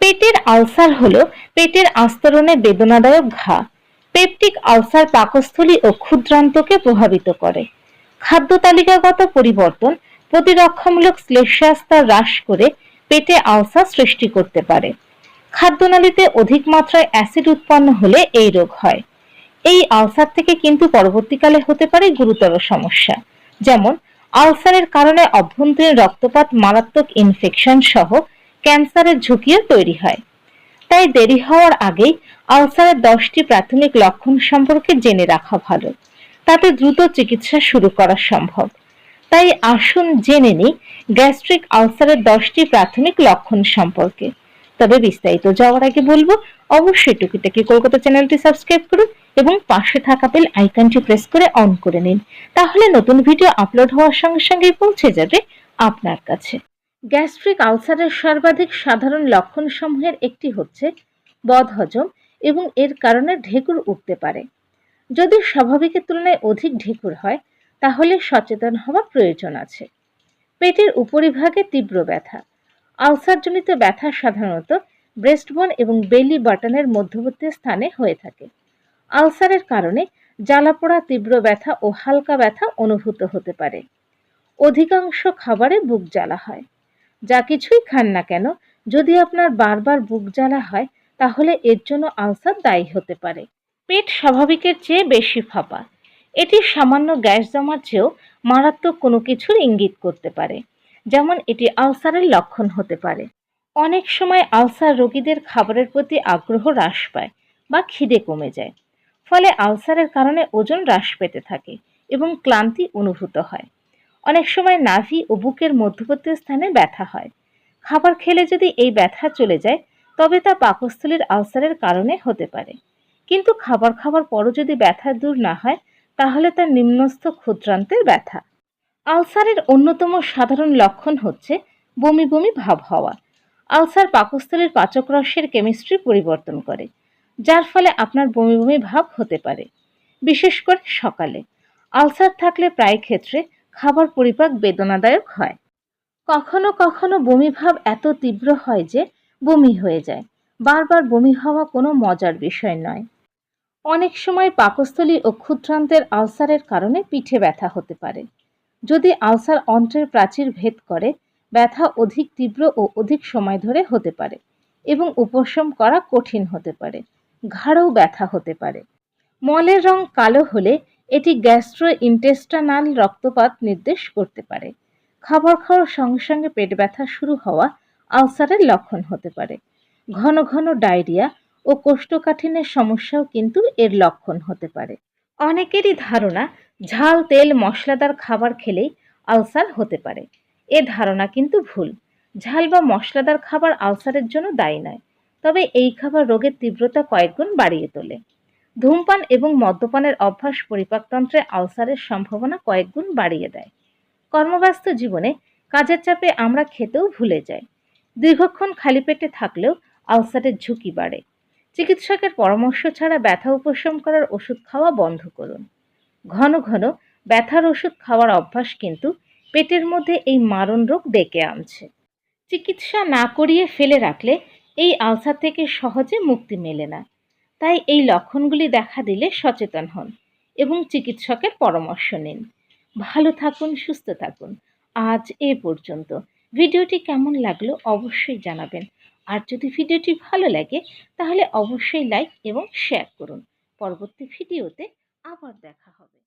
পেটের আলসার হলো পেটের আস্তরণে বেদনাদায়ক ঘা। পেপটিক আলসার পাকস্থলী ও ক্ষুদ্রান্তকে প্রভাবিত করে। খাদ্য তালিকাগত পরিবর্তন প্রতিরক্ষামূলক শ্লেষ্মাস্তর হ্রাস করে পেটে আলসার সৃষ্টি করতে পারে। খাদ্যনালীতে অধিক মাত্রায় অ্যাসিড উৎপন্ন হলে এই রোগ হয়। এই আলসার থেকে কিন্তু পরবর্তীকালে হতে পারে গুরুতর সমস্যা, যেমন আলসারের কারণে অভ্যন্তরীণ রক্তপাত মারাত্মক ইনফেকশন সহ ক্যান্সারের ঝুঁকিও তৈরি হয়। তাই দেরি হওয়ার আগেই আলসারের দশটি প্রাথমিক লক্ষণ সম্পর্কে জেনে রাখা ভালো। তাতে দ্রুত চিকিৎসা শুরু করা সম্ভব। তাই আসুন জেনে নিই গ্যাস্ট্রিক আলসারের দশটি প্রাথমিক লক্ষণ সম্পর্কে। তবে বিস্তারিত যাওয়ার আগে বলব, অবশ্যই টুকিটাকি কলকাতা চ্যানেলটি সাবস্ক্রাইব করুন এবং পাশে থাকা বেল আইকনটি প্রেস করে অন করে নিন। তাহলে নতুন ভিডিও আপলোড হওয়ার সঙ্গে সঙ্গেই পৌঁছে যাবে আপনার কাছে। গ্যাস্ট্রিক আলসারের সর্বাধিক সাধারণ লক্ষণসমূহের একটি হচ্ছে বদহজম এবং এর কারণে ঢেকুর উঠতে পারে। যদি স্বাভাবিকের তুলনায় অধিক ঢেকুর হয়, তাহলে সচেতন হওয়া প্রয়োজন আছে। পেটের উপরিভাগে তীব্র ব্যথা। আলসারজনিত ব্যথা সাধারণত ব্রেস্টবোন এবং বেলি বাটনের মধ্যবর্তী স্থানে হয়ে থাকে। আলসারের কারণে জ্বালাপোড়া তীব্র ব্যথা ও হালকা ব্যথা অনুভূত হতে পারে। অধিকাংশ খাবারে বুক জ্বালা হয়। যা কিছুই খান না কেন, যদি আপনার বারবার বুক জ্বালা হয়, তাহলে এর জন্য আলসার দায়ী হতে পারে। পেট স্বাভাবিকের চেয়ে বেশি ফাঁপা। এটি সামান্য গ্যাস জমার চেয়েও মারাত্মক কোনো কিছুর ইঙ্গিত করতে পারে, যেমন এটি আলসারের লক্ষণ হতে পারে। অনেক সময় আলসার রোগীদের খাবারের প্রতি আগ্রহ হ্রাস পায় বা খিদে কমে যায়। ফলে আলসারের কারণে ওজন হ্রাস পেতে থাকে এবং ক্লান্তি অনুভূত হয়। অনেক সময় নাভি ও বুকের মধ্যবর্তী স্থানে ব্যথা হয়। খাবার খেলে যদি এই ব্যথা চলে যায়, তবে তা পাকস্থলীর আলসারের কারণে হতে পারে। কিন্তু খাবার খাবার পরও যদি ব্যথা দূর না হয়, তাহলে তা নিম্নস্থ ক্ষুদ্রান্তের ব্যথা। আলসারের অন্যতম সাধারণ লক্ষণ হচ্ছে বমি বমি ভাব হওয়া। আলসার পাকস্থলীর পাচক রসের কেমিস্ট্রি পরিবর্তন করে। যার ফলে আপনার বমি বমি ভাব হতে পারে, বিশেষ করে সকালে। আলসার থাকলে প্রায় ক্ষেত্রে খাবার পরিপাক বেদনাদায়ক হয়। কখনো কখনো বমি ভাব এত তীব্র হয় যে বমি হয়ে যায়। বারবার বমি হওয়া কোনো মজার বিষয় নয়। অনেক সময় পাকস্থলী ও ক্ষুদ্রান্তের আলসারের কারণে পিঠে ব্যথা হতে পারে। যদি আলসার অন্ত্রের প্রাচীর ভেদ করে, ব্যথা অধিক তীব্র ও অধিক সময় ধরে হতে পারে এবং উপশম করা কঠিন হতে পারে। ঘাড়ও ব্যথা হতে পারে। মলের রং কালো হলে এটি গ্যাস্ট্রো ইন্টেস্টানাল রক্তপাত নির্দেশ করতে পারে। খাবার খাওয়ার সঙ্গে সঙ্গে পেট ব্যথা শুরু হওয়া আলসারের লক্ষণ হতে পারে। ঘন ঘন ডায়রিয়া ও কোষ্ঠকাঠিন্যের সমস্যাও কিন্তু এর লক্ষণ হতে পারে। অনেকেরই ধারণা, ঝাল, তেল, মশলাদার খাবার খেলেই আলসার হতে পারে। এ ধারণা কিন্তু ভুল। ঝাল বা মশলাদার খাবার আলসারের জন্য দায়ী নয়। তবে এই খাবার রোগের তীব্রতা কয়েকগুণ বাড়িয়ে তোলে। ধূমপান এবং মদ্যপানের অভ্যাস পরিপাকতন্ত্রে আলসারের সম্ভাবনা কয়েকগুণ বাড়িয়ে দেয়। কর্মব্যস্ত জীবনে কাজের চাপে আমরা খেতেও ভুলে যাই। দীর্ঘক্ষণ খালি পেটে থাকলেও আলসারের ঝুঁকি বাড়ে। চিকিৎসকের পরামর্শ ছাড়া ব্যথা উপশম করার ওষুধ খাওয়া বন্ধ করুন। ঘন ঘন ব্যথার ওষুধ খাওয়ার অভ্যাস কিন্তু পেটের মধ্যে এই মারণ রোগ ডেকে আনছে। চিকিৎসা না করিয়ে ফেলে রাখলে এই আলসার থেকে সহজে মুক্তি মেলে না। তাই এই লক্ষণগুলি দেখা দিলে সচেতন হন এবং চিকিৎসকের পরামর্শ নিন। ভালো থাকুন, সুস্থ থাকুন। আজ এ পর্যন্ত। ভিডিওটি কেমন লাগল অবশ্যই জানাবেন। আর যদি ভিডিওটি ভালো লাগে, তাহলে অবশ্যই লাইক এবং শেয়ার করুন। পরবর্তী ভিডিওতে আবার দেখা হবে।